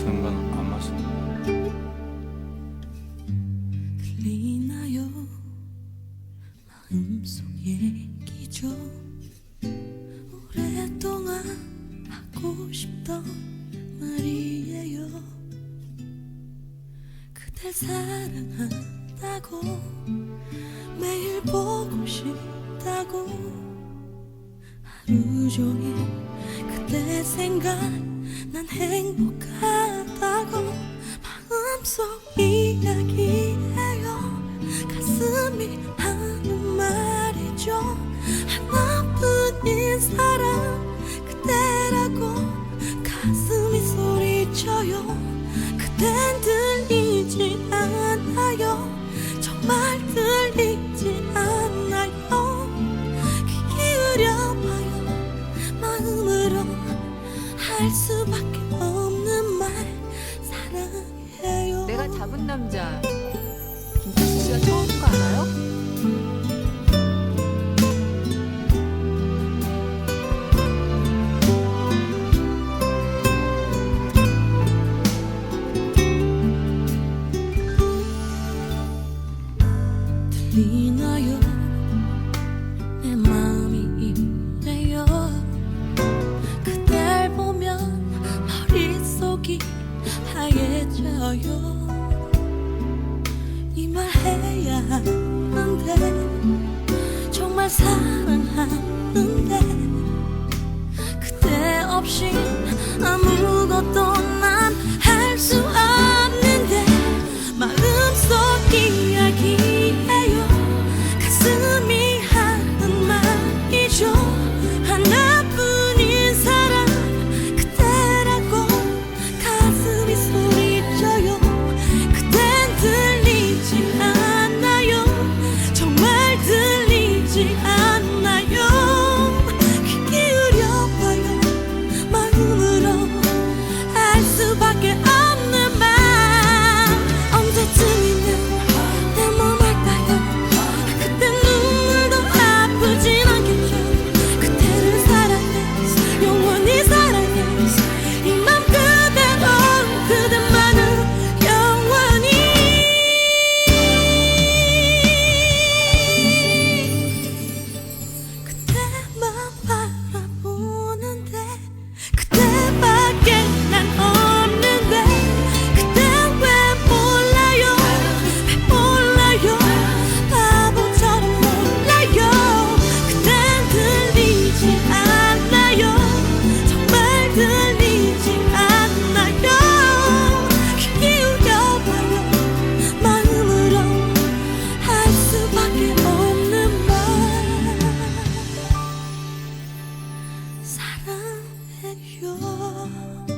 안 마셔. 들리나요? 마음속 얘기 좀 오랫동안 하고 싶던 말이에요. 그댈 사랑한다고 매일 보고 싶다고. 하루 종일 그대 생각 난 행복하다 고 마음속 이야기해요. 가슴이 하는 말이죠. 하나뿐인 사랑 그대라고 가슴이 소리쳐요. 그댄 잡은 남자. 김태수 씨가 처음인 거 알아요? 들리나요? 내 마음이 이래요. 그댈 보면 머릿속이 하얘져요 사랑하는 有。